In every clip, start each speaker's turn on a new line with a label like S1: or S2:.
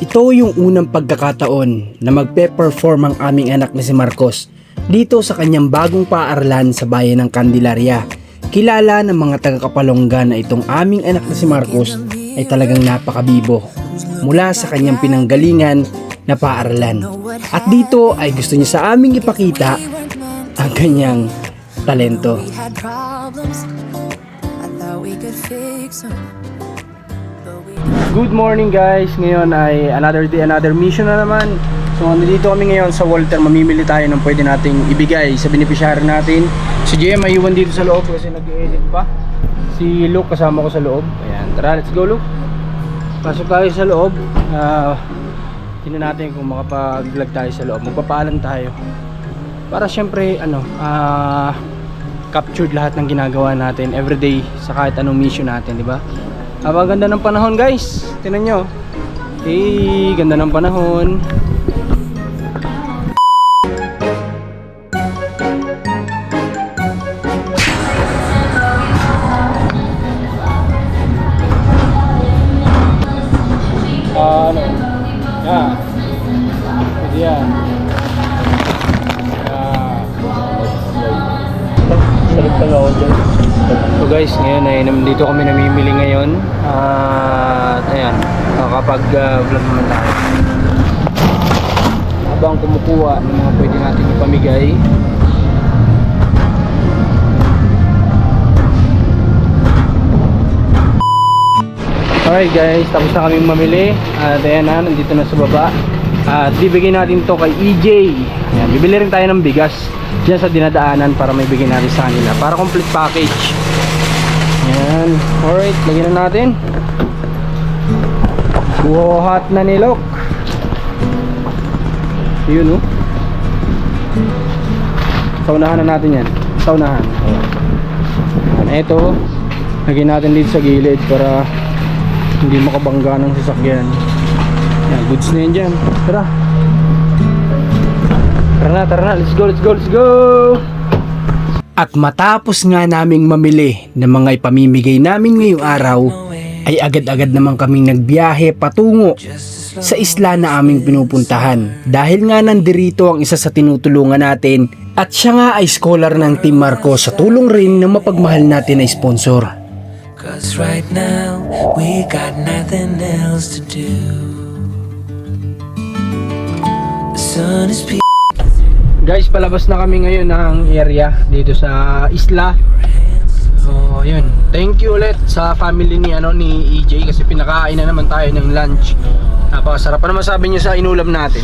S1: Ito yung unang pagkakataon na magpe-perform ang aming anak na si Marcos dito sa kanyang bagong paaralan sa bayan ng Candelaria. Kilala ng mga taga-Kapalongga na itong aming anak na si Marcos ay talagang napakabibo mula sa kanyang pinanggalingan na paaralan. At dito ay gusto niya sa aming ipakita ang kanyang talento.
S2: We had problems. I thought we could fix them.
S1: Good morning guys! Ngayon ay another day, another mission na naman. So nandito kami ngayon sa Walter, mamimili tayo ng pwede nating ibigay sa beneficiary natin. Si JM ay iwan dito sa loob kasi nag-edit pa. Si Luke kasama ko sa loob. Ayan, tara let's go Luke. Pasok tayo sa loob. Ah, tingnan natin kung makapag-vlog tayo sa loob. Magpapaalam tayo. Para syempre ano, ah captured lahat ng ginagawa natin everyday sa kahit anong mission natin, di ba? Aba, ganda ng panahon guys. Tingnan nyo. Eh, ganda ng panahon. Guys, ngayon ay nandito kami namimili ngayon. At ayan, nakakapag-vlog naman tayo. Habang kumukuha ng mga pwede natin ipamigay. Alright guys, tapos na kaming mamili. At ayan na, nandito na sa baba. At bibigyan natin to kay EJ. Ayan, bibili rin tayo ng bigas dyan sa dinadaanan para may bigyan natin sa kanila. Para complete package. Ayan. Alright, lagyan na natin. Buhat na nilok. Yun oh. Saunahan na natin yan. Saunahan. Ayan, ito. Lagyan natin dito sa gilid para hindi makabangga ng sasakyan. Yan, goods na yan dyan. Tara. Tara na, tara na. Let's go, let's go, let's go! At matapos nga naming mamili ng mga ipamimigay namin ngayong araw, ay agad-agad naman kaming nagbiyahe patungo sa isla na aming pinupuntahan. Dahil nga nandirito ang isa sa tinutulungan natin at siya nga ay scholar ng Team Marco sa tulong rin ng mapagmahal natin na sponsor.
S3: Cause right now we got nothing else to do. The sun is.
S1: Guys, palabas na kami ngayon ng area dito sa isla. So, yun. Thank you ulit sa family ni ano ni EJ kasi pinakain na naman tayo ng lunch. Napakasarap. Ano masabi niyo sa inulam natin?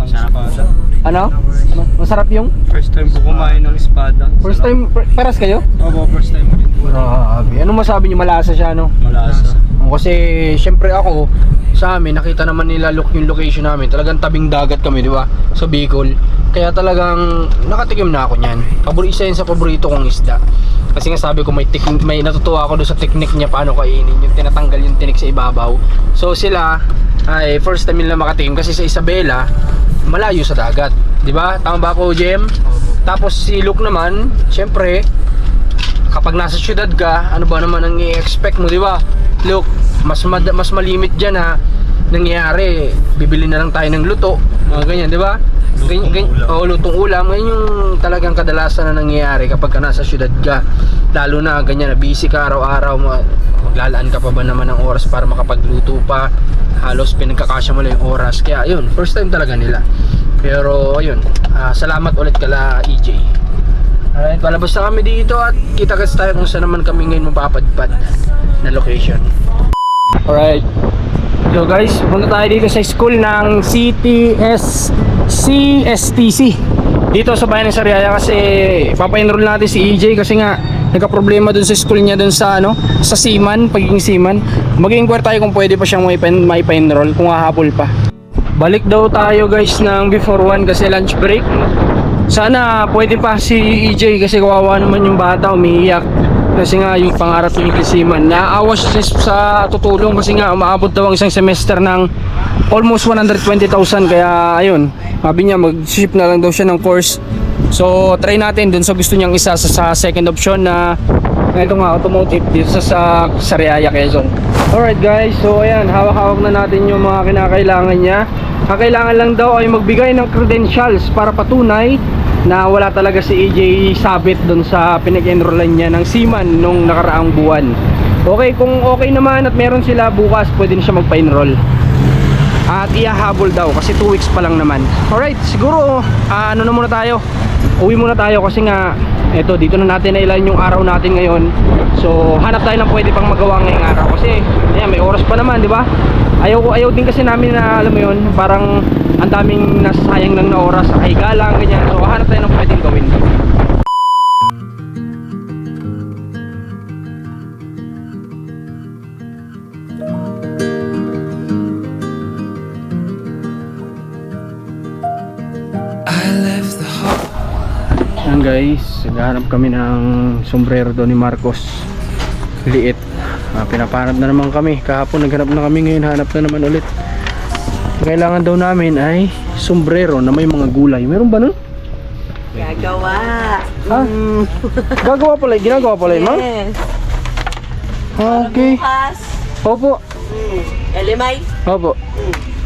S4: Masarap siya.
S1: Ano? Ano? Masarap yung?
S4: First time ko kumain ng espada.
S1: First time, paras kayo?
S4: Opo, first time ko po.
S1: Grabe. Ano masabi niyo malasa siya no?
S4: Malasa.
S1: Kasi syempre ako sa amin nakita naman nila look yung location namin. Talagang tabing dagat kami, di ba? Sa Bicol. Kaya talagang nakatikim na ako niyan. Pabor isa yun sa paborito kong isda. Kasi nga sabi ko may tik- may natutuwa ako doon sa technique niya paano kainin yung tinatanggal yung tinik sa ibabaw. So sila ay first time nila makatikim kasi sa Isabela malayo sa dagat, 'di ba? Tama ba ako, Jem? Tapos si Luke naman, syempre, kapag nasa syudad ka, ano ba naman ang i-expect mo, di ba? Look, mas mad- mas malimit diyan ha nangyayari. Bibili na lang tayo ng luto, mga ganyan, di ba? Ganyan, ganyan, oh, lutong ulam. Ganyan yung talagang kadalasan na nangyayari kapag ka nasa syudad ka. Lalo na ganyan na busy ka araw-araw, ma- maglalaan ka pa ba naman ng oras para makapagluto pa. Halos pinagkakasya mo lang yung oras. Kaya yun, first time talaga nila. Pero ayun, ah, salamat ulit kala EJ. Alright, palabas na kami dito at kita-kits tayo kung saan naman kami ngayon mapapadpad na location. Alright. So guys, punta tayo dito sa school ng CTS CSTC. Dito sa bayan ng Sariaya kasi papa-enroll natin si EJ kasi nga nagka-problema dun sa school niya dun sa ano, sa Seaman, pagiging Seaman. Mag-inquire tayo kung pwede pa siyang maipa- maipa-enroll kung hahabol pa. Balik daw tayo guys ng before one kasi lunch break. Sana pwede pa si EJ kasi kawawa naman yung bata umiiyak. Kasi nga yung pangarap ni Seaman. Naaawa siya sa tutulong kasi nga umaabot daw ang isang semester ng almost 120,000 kaya ayun. Sabi niya mag-ship na lang daw siya ng course. So try natin dun sa gusto niyang isa sa, sa second option na ito nga automotive dito sa, sa Sariaya Quezon. Alright guys, so ayan, hawak-hawak na natin yung mga kinakailangan niya. Ang lang daw ay magbigay ng credentials para patunay na wala talaga si AJ sabit doon sa pinag-enrollan niya ng Seaman nung nakaraang buwan. Okay, kung okay naman at meron sila bukas, pwede siya magpa-enroll. At ihahabol daw kasi 2 weeks pa lang naman. Alright, siguro ah, ano na muna tayo. Uwi muna tayo kasi nga eto dito na natin nailan yung araw natin ngayon. So hanap tayo ng pwede pang magawa ngayong araw kasi ayan, may oras pa naman, di ba? Ayaw ko ayaw din kasi namin na alam mo yun, parang ang daming nasasayang lang na oras sa kahiga lang ganyan. So hanap tayo ng naghahanap kami ng sombrero doon ni Marcos. Liit. Ah, pinapanap na naman kami. Kahapon naghanap na kami, ngayon hanap na naman ulit. Kailangan daw namin ay sombrero na may mga gulay. Meron ba nun?
S5: Gagawa.
S1: Ha? Gagawa pala, ginagawa pala yun, ma'am?
S5: Yes.
S1: Ah, Okay.
S5: Bukas.
S1: Opo.
S5: Elimay.
S1: Opo.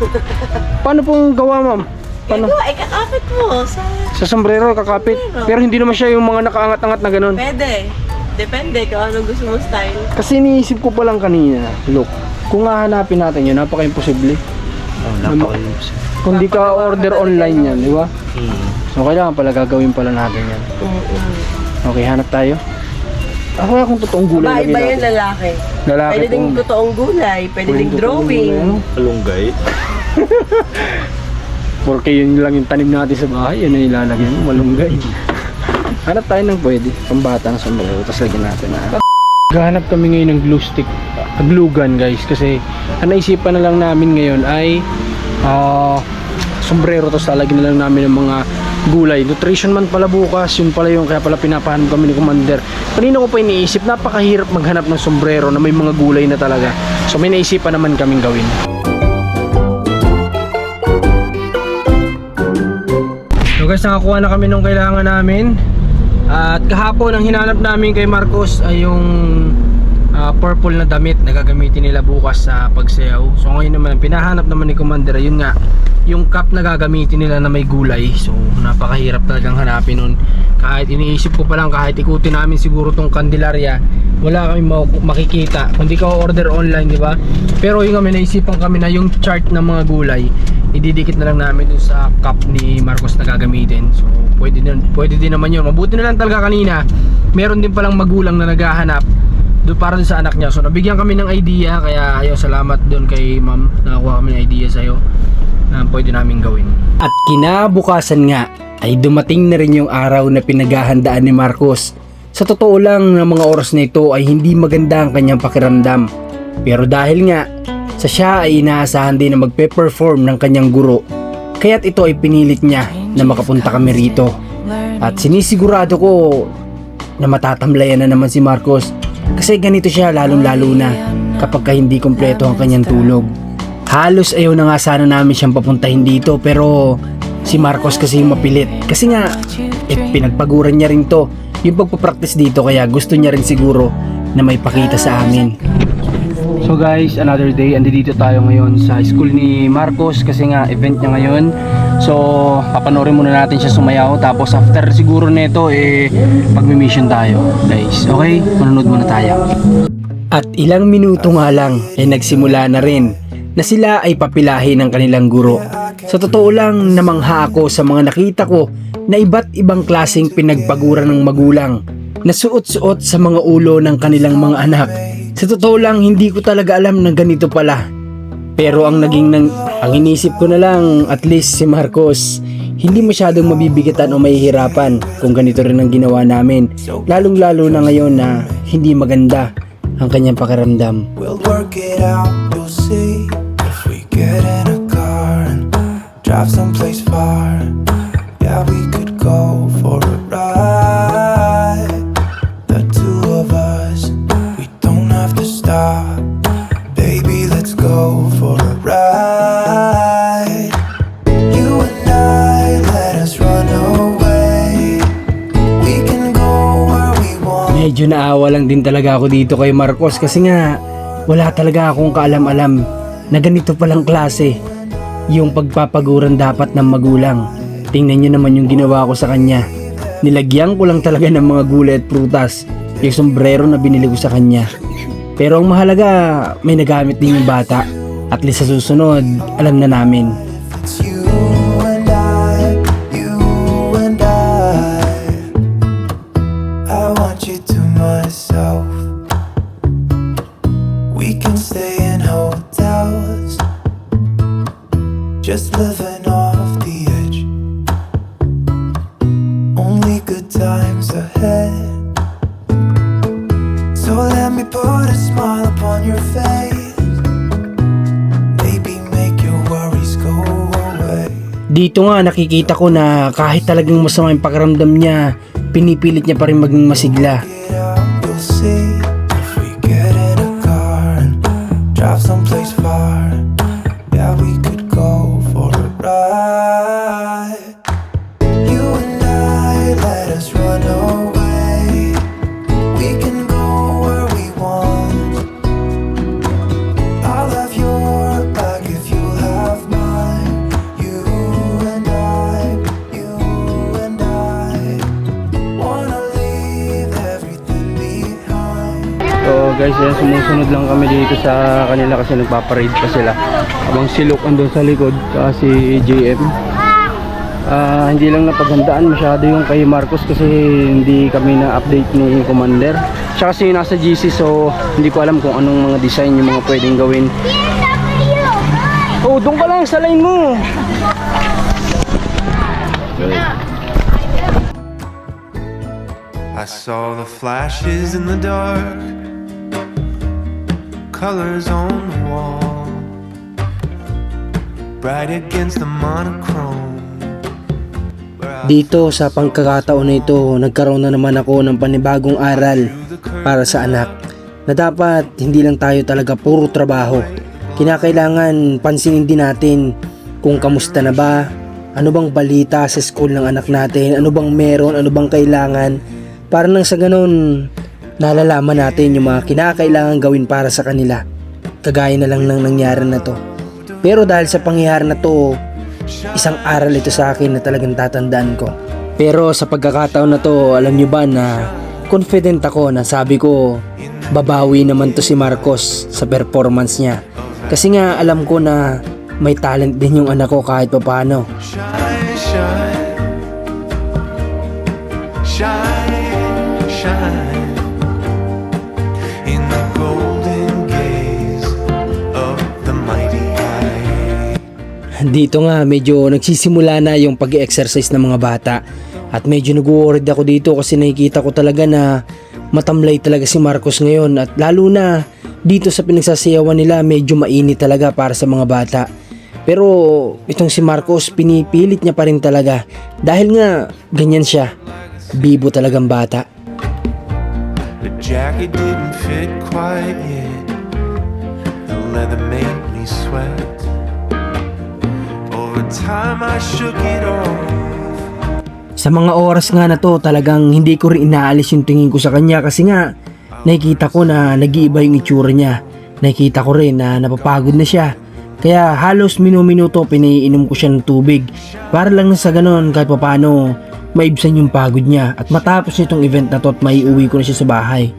S1: Paano pong gawa, ma'am? Paano?
S5: Gagawa. Ay, kakapit mo. Sa...
S1: Sa sombrero, kakapit. Pero hindi naman siya yung mga nakaangat-angat na ganun.
S5: Pwede. Depende kung anong gusto mo style.
S1: Kasi iniisip ko pa lang kanina, look, kung hahanapin natin yun, napaka-imposible.
S4: Oh,
S1: napaka-imposible. Kung di ka order online yan, di ba? So, kailangan pala gagawin pala natin yan. Okay, hanap tayo. Ako nga kung totoong gulay
S5: Ba, iba
S1: yun.
S5: yung lalaki.
S1: Lalaki
S5: Pwede ding totoong gulay. Pwede ding
S1: totoong
S5: drawing.
S1: gulay, ano?
S4: Alunggay.
S1: Porque yun lang yung tanim natin sa bahay, yun ang ilalagyan mo, malunggay. Hanap tayo ng pwede, pambata ng sombrero, tapos lagyan natin na. Gahanap kami ngayon ng glue stick, uh, glue gun guys, kasi ang naisipan na lang namin ngayon ay ah sombrero, tapos lalagyan na lang namin ng mga gulay. Nutrition man pala bukas, yun pala yung kaya pala pinapahanap kami ni Commander. Kanina ko pa iniisip, napakahirap maghanap ng sombrero na may mga gulay na talaga. So may naisipan naman kaming gawin. Guys, nakakuha na kami nung kailangan namin. At kahapon ang hinanap namin kay Marcos ay yung ah, purple na damit na gagamitin nila bukas sa pagsayaw. So ngayon naman, pinahanap naman ni Commander, yun nga, yung cup na gagamitin nila na may gulay. So napakahirap talagang hanapin nun. Kahit iniisip ko pa lang, kahit ikutin namin siguro tong Candelaria, wala kami ma- makikita. Kung di ka order online, di ba? Pero yung kami, naisipan kami na yung chart ng mga gulay, ididikit na lang namin dun sa cup ni Marcos na gagamitin. So, pwede din, pwede din naman yun. Mabuti na lang talaga kanina, meron din palang magulang na naghahanap doon para dun sa anak niya. So, nabigyan kami ng idea, kaya ayaw salamat doon kay ma'am. Nakakuha kami ng idea sa'yo na pwede namin gawin. At kinabukasan nga, ay dumating na rin yung araw na pinaghahandaan ni Marcos. Sa totoo lang, ng mga oras na ito ay hindi maganda ang kanyang pakiramdam. Pero dahil nga, sa siya ay inaasahan din na magpe-perform ng kanyang guro. Kaya't ito ay pinilit niya na makapunta kami rito. At sinisigurado ko na matatamlayan na naman si Marcos kasi ganito siya lalong lalo na kapag ka hindi kompleto ang kanyang tulog. Halos ayaw na nga sana namin siyang papuntahin dito pero si Marcos kasi yung mapilit. Kasi nga, eh, pinagpaguran niya rin to yung pagpapractice dito kaya gusto niya rin siguro na may pakita sa amin. So guys, another day. Andito tayo ngayon sa school ni Marcos kasi nga event niya ngayon. So, papanoorin muna natin siya sumayaw. Tapos after siguro nito, eh, pag-mission tayo. Guys, okay? Manonood muna tayo. At ilang minuto nga lang, eh nagsimula na rin na sila ay papilahin ng kanilang guro. Sa totoo lang, namangha ako sa mga nakita ko na iba't ibang klaseng pinagpaguran ng magulang na suot-suot sa mga ulo ng kanilang mga anak. Sa totoo lang, hindi ko talaga alam na ganito pala. Pero ang naging nang, ang inisip ko na lang, at least si Marcos, hindi masyadong mabibigatan o mahihirapan kung ganito rin ang ginawa namin. Lalong lalo na ngayon na hindi maganda ang kanyang pakiramdam.
S6: We'll work it out, you'll see. Get in a car and drive someplace far, yeah, we could go for a ride. The two of us, we don't have to stop. Baby, let's go for a ride. You and I, let us run away. We can go where we want.
S1: Medyo naawa lang din talaga ako dito kay Marcos kasi nga
S2: wala talaga akong kaalam-alam na ganito palang klase yung pagpapaguran dapat ng magulang. Tingnan nyo naman yung ginawa ko sa kanya. Nilagyan ko lang talaga ng mga gulay at prutas yung sombrero na binili ko sa kanya. Pero ang mahalaga, may nagamit din yung bata. At least sa susunod, alam na namin. Dito nga nakikita ko na kahit talagang masama yung pakiramdam niya, pinipilit niya pa rin maging masigla.
S7: Get out,
S2: guys, yan, sumusunod lang kami dito sa kanila kasi nagpaparade pa sila. Habang si Luke andun sa likod, kasi JM. Ah, hindi lang napaghandaan masyado yung kay Marcos kasi hindi kami na-update ni Commander. Siya kasi nasa GC so hindi ko alam kung anong mga design yung mga pwedeng gawin. Oh, doon ka lang sa line mo.
S7: I saw the flashes in the dark, colors on the wall, bright against the monochrome.
S2: Dito sa pangkakataon na ito, nagkaroon na naman ako ng panibagong aral para sa anak na dapat hindi lang tayo talaga puro trabaho. Kinakailangan pansinin din natin kung kamusta na ba, ano bang balita sa school ng anak natin, ano bang meron, ano bang kailangan, para nang sa ganun, nalalaman natin yung mga kinakailangan gawin para sa kanila. Kagaya na lang ng nangyari na to. Pero dahil sa pangyayari na to, isang aral ito sa akin na talagang tatandaan ko. Pero sa pagkakataon na to, alam nyo ba na confident ako na sabi ko, babawi naman to si Marcos sa performance niya. Kasi nga alam ko na may talent din yung anak ko kahit papaano.
S7: shine, shine, shine,
S2: Dito nga medyo nagsisimula na yung pag exercise ng mga bata at medyo nag-worried ako dito kasi nakikita ko talaga na matamlay talaga si Marcos ngayon at lalo na dito sa pinagsasayawan nila medyo mainit talaga para sa mga bata. Pero itong si Marcos pinipilit niya pa rin talaga dahil nga ganyan siya. Bibo talagang bata.
S7: The jacket didn't fit quite yet. The leather made
S2: Sa mga oras nga na to talagang hindi ko rin inaalis yung tingin ko sa kanya kasi nga nakikita ko na nag-iiba yung itsura niya. Nakikita ko rin na napapagod na siya. Kaya halos minu-minuto pinaiinom ko siya ng tubig para lang sa ganon kahit papano maibsan yung pagod niya at matapos nitong event na to at maiuwi ko na siya sa bahay.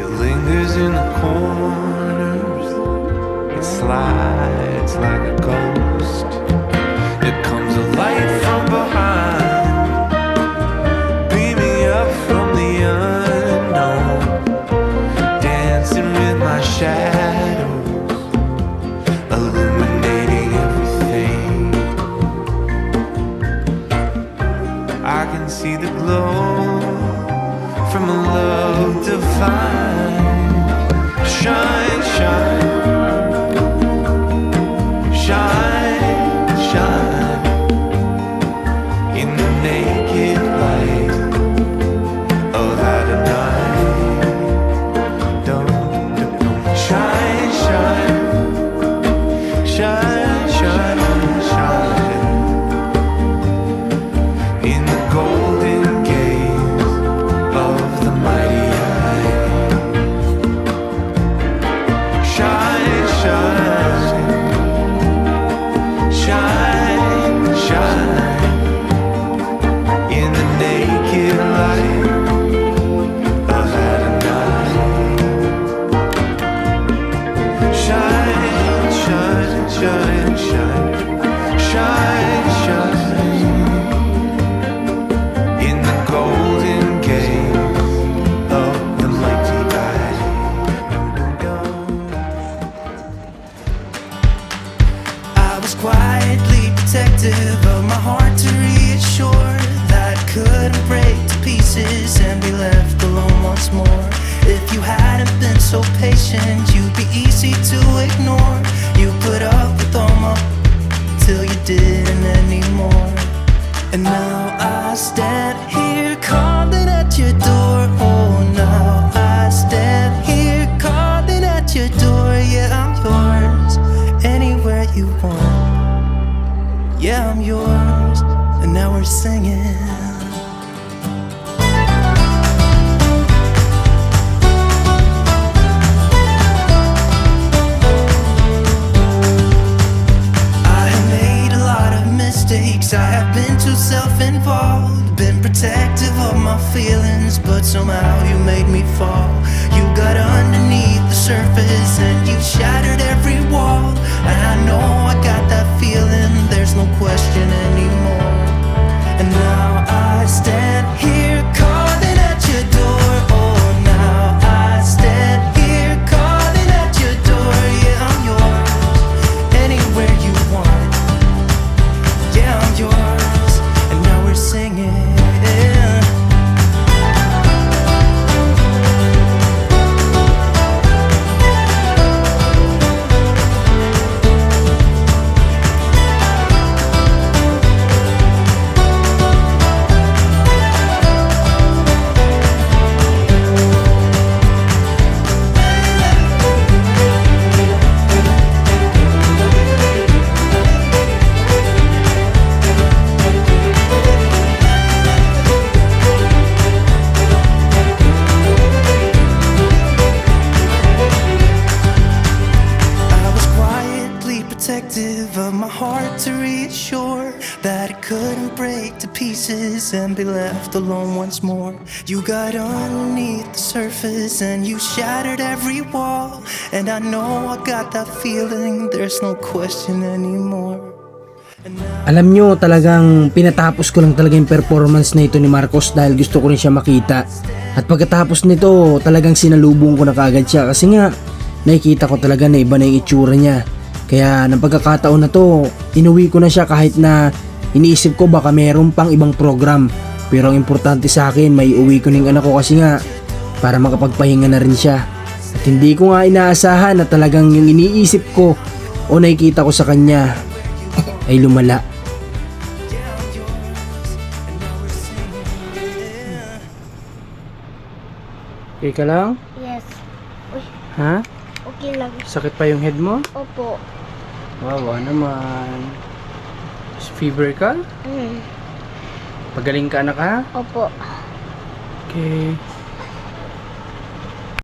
S7: It lingers in the corners. It slides like a ghost. It comes alight from
S6: ocean. So patient, you'd be easy to ignore. You put up with all my till you didn't anymore. And now I stand here calling at your door. Oh, now I stand here calling at your door. Yeah, I'm yours. Anywhere you want. Yeah, I'm yours. And now we're singing. I have been too self involved. Been protective of my feelings, but somehow you made me fall. You got underneath the surface and you shattered every wall. And I know I got that feeling, there's no question anymore. And now I stand here protective of my heart to reassure that it couldn't break to pieces and be left alone once more. You got underneath the surface and you shattered every wall. And I know I got that feeling, there's no question anymore.
S2: Alam nyo, talagang pinatapos ko lang talaga yung performance na ito ni Marcos dahil gusto ko rin siya makita. At pagkatapos nito, talagang sinalubong ko na kagad siya kasi nga, nakikita ko talaga na iba na yung itsura niya. Kaya ng pagkakataon na to, inuwi ko na siya kahit na iniisip ko baka meron pang ibang program. Pero ang importante sa akin, may uwi ko ng anak ko kasi nga, para makapagpahinga na rin siya. At hindi ko nga inaasahan na talagang yung iniisip ko o nakikita ko sa kanya ay lumala. Okay ka lang?
S8: Yes. Uy,
S2: Ha?
S8: okay lang.
S2: Sakit pa yung head mo?
S8: Opo.
S2: Wawa naman. Fever ka?
S8: Mm.
S2: Pagaling ka anak ha?
S8: Opo.
S2: Okay.